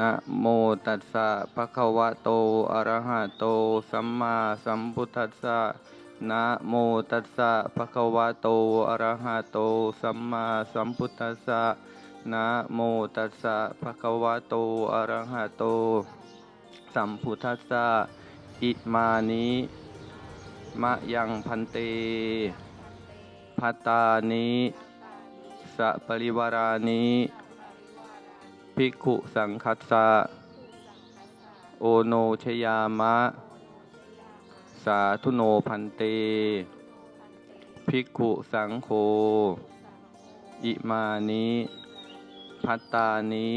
นะโมตัสสะภะคะวะโต อะระหะโต สัมมาสัมพุทธัสสะนะโมตัสสะภะคะวะโต อะระหะโต สัมมาสัมพุทธัสสะนะโมตัสสะภะคะวะโต อะระหะโต สัมพุทธัสสะอิมานิมะยังพันเตพัตตานิ สะปริวารานิ ภิกขุสังคัสสะโอโนชยามะ สาธุโนพันเต ภิกขุสังโฆอิมานิพัตตานิ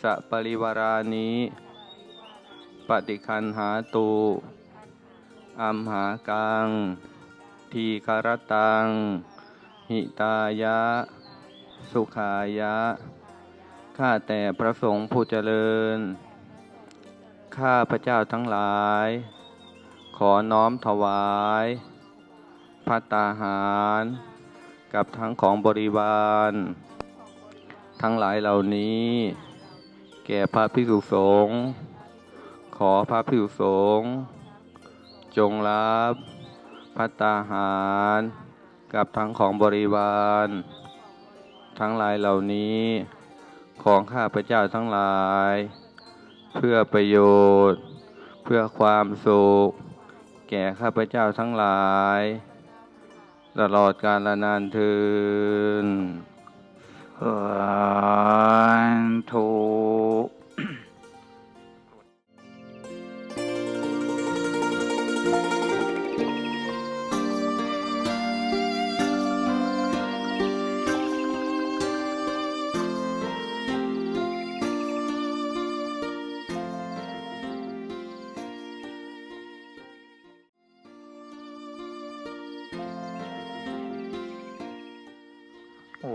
สะปริวารานิปฏิคันหาตุอัมหากัง ทีคารตัง หิตายะ สุขายะ ข้าแต่พระสงฆ์ผู้เจริญ ข้าพระเจ้าทั้งหลาย ขอน้อมถวายพัตตาหาร กับทั้งของบริวาร ทั้งหลายเหล่านี้ แก่พระภิกษุสงฆ์ขอพระภิกษุสงฆ์จงรับพัตตาหาร กับทั้งของบริวาร ทั้งหลายเหล่านี้ ของข้าพเจ้าทั้งหลาย เพื่อประโยชน์ เพื่อความสุข แก่ข้าพเจ้าทั้งหลาย ตลอดกาลนานเทินเอิน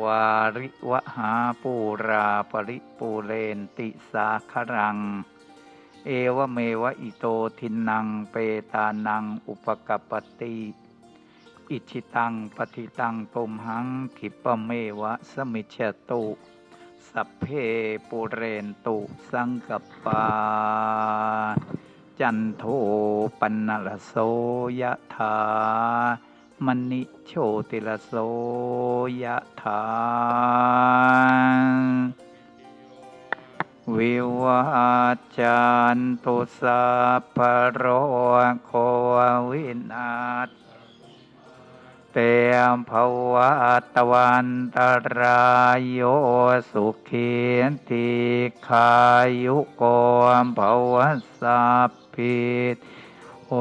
วาริวหาปูราปริปูเรนติสาครัง เอวเมวะอิโตทินังเปตานังอุปกปปติอิชิตังปฏิตังตุมหังขิปเมวะสมิเชตุสัพเพปุเรนตุสังกปา จันโทปันนลโสยะถา มณิโชติลโสยะถาวิวัจจันตุสัพพโรโควินาศเตมภวัตวันตรายโยสุขีติขายุโกมภวสัพพิต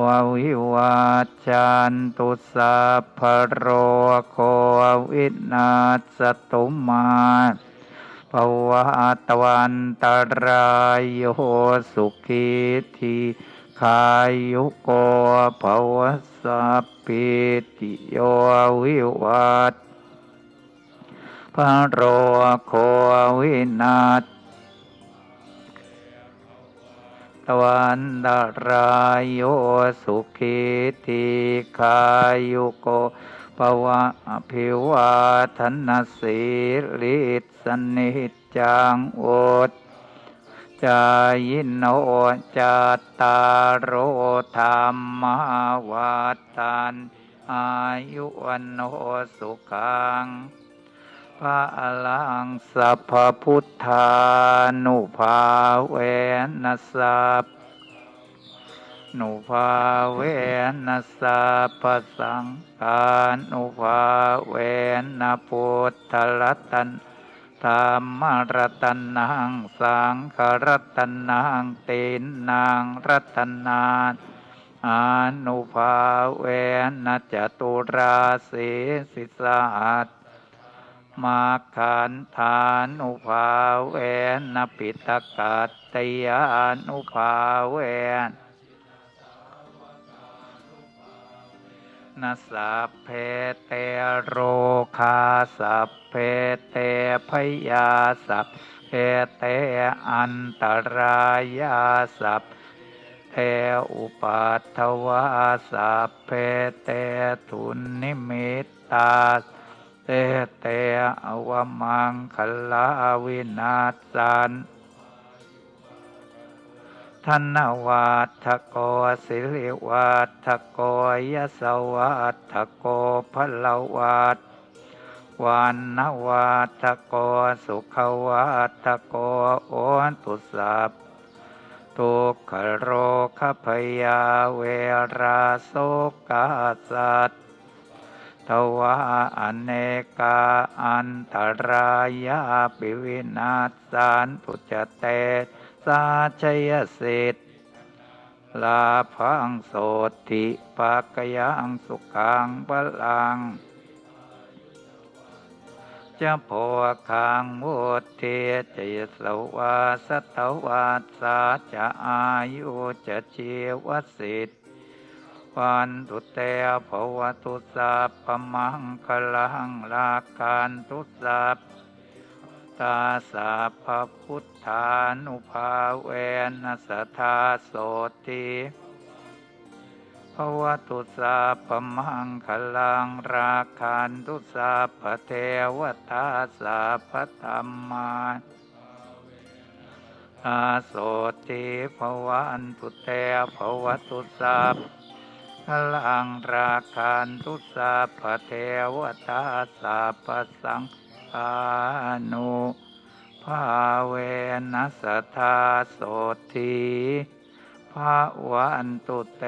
ววิวัจจันตุสัพพโรโควินาศตุมาภวะตวันตรายโยสุขีทีขายุโกภวสัพพิติโยวิวัตพระโรโควินา วันดารายโยสุขิติขายุโกปวะอภิวาทนาสีลิสนิจจังโอดจายโนจัตตารโรธรรมวัฏันอายุวันโนสุขัง พระอลังสัพพุทธานุภาเวนัสสัพนุภาเวนัสสัพสังฆานุภาเวนะพุทธรัตนธรรมรัตนังสังฆรัตนังเตนนางรัตนาอนุภาเวนะจตุราสีสิสหัส มาขันธานุภาเวนปิตกัตตยานุภาเวนนัสสัพเพเตโรคาสัพเพเตพยาสัพเพเตอันตรายาสัพเทอุปัตถวาสัพเพเตทุนนิมิตตา เตเตอวมังคลาวินาสันธนวัฏโกสิริวัฏโกยสวัฏโกพลวัฏวันนวัฏโกสุขวัฏโกโอนตุสัพทุกขโรคพยาเวราโสกาสัต ทวาอเนกาอันตรายาปิวินาสันตุจเตสาชยสิทธลาพังโสติปากยังสุขังพลังจะโพคังวุติจยสวาสตวาสาจะอายุจะชีวสิทธ วันตุเตภวตุสัพพมังคลังลาการตุสัพตาสาพพุทธานุภาเวนสทาโสติภวตุสัพพมังคลังราคันตุสัพเทวตาสัพธรรมาอาโสติภวันตุเตภวตุสัพพ ลังราคันตุสาพเทวตาสาพสังอานุภาเวนัสธาโสติภาวันตุเต